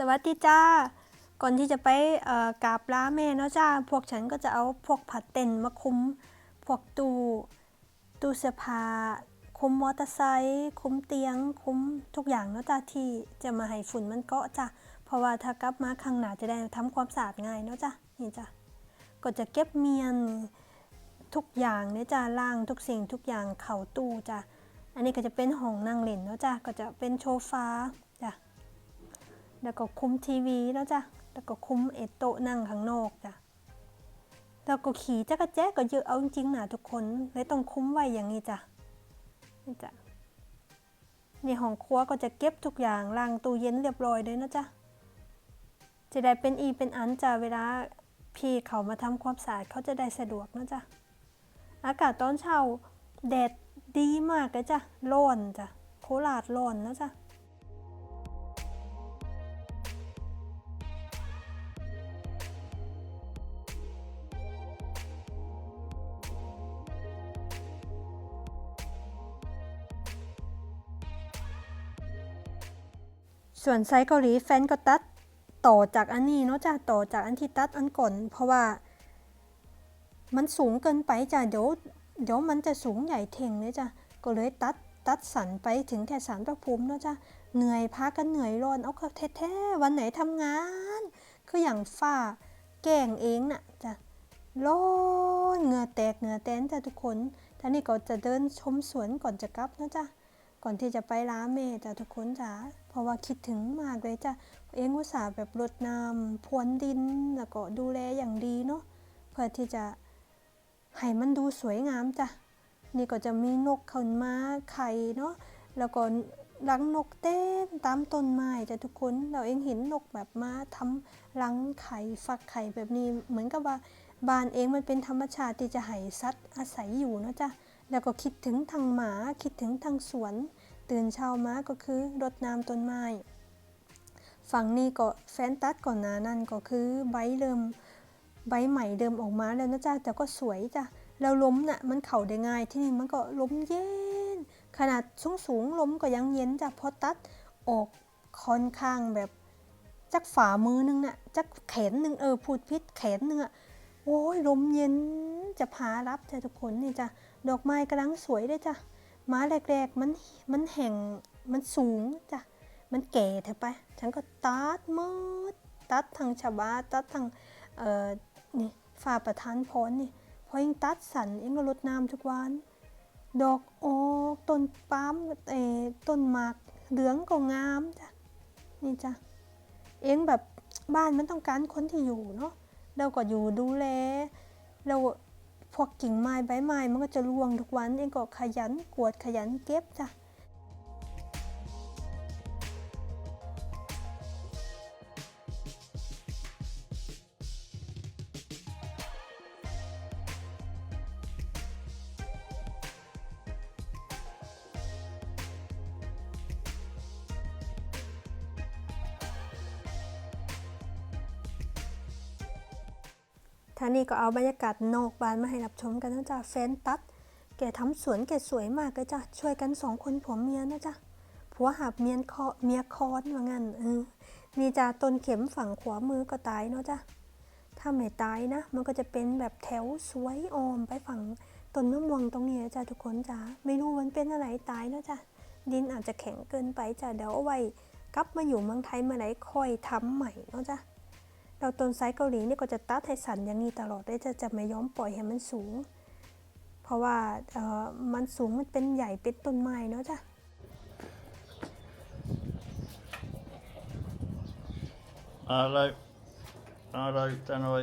สวัสดีจ้า ก่อนที่จะไปกราบลาแม่เนาะจ้า พวกฉันก็จะเอาพวกผัดเต็นท์มาคุมพวกตู้ตู้เสื้อผ้าคุมมอเตอร์ไซค์คุมเตียง คุมทุกอย่างเนาะจ้าที่จะมาให้ฝุ่นมันเกาะจ้าเพราะว่าถ้ากลับมาข้างหน้าจะได้ทำความสะอาดง่ายเนาะจ้านี่จ้าก็จะเก็บเมียนทุกอย่างเนี่ยจ้าล่างทุกสิ่งทุกอย่างเข่าตู้จ้าอันนี้ก็จะเป็นห้องนั่งเล่นเนาะจ้าก็จะเป็นโซฟาจ้า แล้วก็คุมทีวีแล้วจ้ะ แล้วก็คุมเอโต๊ะนั่งข้างนอกจ้ะ แล้วก็ขี่จักรแจ๊ก็เยอะเอาจริงๆนะทุกคนเลยต้องคุ้มไว้อย่างนี้จ้ะนี่จ้ะในห้องครัวก็จะเก็บทุกอย่างล้างตู้เย็นเรียบร้อยเลยนะจ๊ะ จะได้เป็นอีเป็นอันจ้ะเวลาพี่เขามาทำความสะอาดเขาจะได้สะดวกนะจ๊ะ อากาศตอนเช้าแดดดีมากเลยจ้ะร้อนจ้ะโคราชร้อนนะจ๊ะ ส่วนไซส์เกาหลีแฟนก็ตัดต่อจากอันนี้เนาะจ้ะต่อจากอันที่ตัดอันก่อน เพราะว่า มันสูงเกินไปจ้ะเดี๋ยวเดี๋ยวมันจะสูงใหญ่เท่งเลยจ้ะก็เลยตัดตัดสันไปถึงแค่สารพระภูมิเนาะจ้ะเหนื่อยพากันเหนื่อยร้อนเอาแท้ๆวันไหนทำงาน คืออย่างฝ้าแกล้งเองน่ะจ้ะร้อนเหงื่อแตกเหงื่อแตนจ้ะทุกคนท่านี้ก็จะเดินชมสวนก่อนจะกลับนะจ้ะก่อนที่จะไปร้านเมจ้ะทุกคนจ๋า ราะว่าคิดถึงมากเลยจ้ะเองอุตส่าห์แบบรดน้ำพรวนดินแล้วก็ดูแลอย่างดีเนาะเพื่อที่จะให้มันดูสวยงามจ้ะนี่ก็จะมีนกเข้ามาไข่เนาะแล้วก็รังนกเต้นตามต้นไม้จ้ะทุกคนเราเองเห็นนกแบบมาทำรังไข่ฟักไข่แบบนี้เหมือนกับว่าบ้านเองมันเป็นธรรมชาติที่จะให้สัตว์อาศัยอยู่เนาะจ้ะแล้วก็คิดถึงทางหมาคิดถึงทางสวน ตื่นเช้ามาก็คือรดน้ำต้นไม้ฝั่งนี้ก็แฟนตัดก่อนหนานั่นก็คือใบเริ่มใบใหม่เดิมออกมาแล้วนะจ๊ะแต่ก็สวยจ้ะแล้วล้มน่ะมันเข่าได้ง่ายที่นี่มันก็ล้มเย็น ขนาดสูงสูงล้มก็ยังเย็นจ้ะเพราะตัดออกค่อนข้างแบบจักฝ่ามือนึงน่ะจักแขนหนึ่งเออพูดพิษแขนหนึ่งอะโอ้ยลมเย็นจะพารับจ้ะทุกคนนี่จ้ะดอกไม้กำลังสวยด้วยจ้ะ ม้าแรกๆมันมันแห่งมันสูงจ้ะมันแก่เถอะไป ฉันก็ตัดมืดตัดทางชาวบ้านตัดทางเอ่อนี่ฝ่าประธานพรนี่พอเองตัดสันเองก็รดน้ำทุกวัน ดอกโอกต้นปาล์มเอ่อต้นหมากเหลืองก็งามจ้ะนี่จ้ะเองแบบบ้านมันต้องการคนที่อยู่เนาะเราก็อยู่ดูแลเรา พวกกิ่งไม้ใบไม้มันก็จะร่วงทุกวันเองก็ขยันกวดขยันเก็บจ้ะ ท่านี่ก็เอาบรรยากาศนอกบ้านมาให้รับชมกันนะจ๊ะแฟนตัด แกทำสวนแกสวยมากเลยจ้ะช่วยกันสองคนผัวเมียนะจ๊ะผัวหับเมียนคอเมียคอนว่างั้นเออนี่จ้ะต้นเข็มฝั่งขวามือก็ตายเนาะจ้ะถ้าไม่ตายนะ มันก็จะเป็นแบบแถวสวยออมไปฝั่งต้นมะม่วงตรงนี้นะจ้ะทุกคนจ้ะไม่รู้มันเป็นอะไรตายแล้วจ้ะดินอาจจะแข็งเกินไปจ้ะเดี๋ยวเอาไว้กลับมาอยู่เมืองไทยเมื่อไหร่ค่อยทำใหม่เนาะจ้ะ เราต้นไซส์เกาหลีนี่ก็จะตัดให้สันอย่างนี้ตลอดเลยจะจะไม่ยอมปล่อยให้มันสูง เพราะว่าเออมันสูงมันเป็นใหญ่เป็นต้นไม้เนาะจ้ะอะไรอะไรจันไร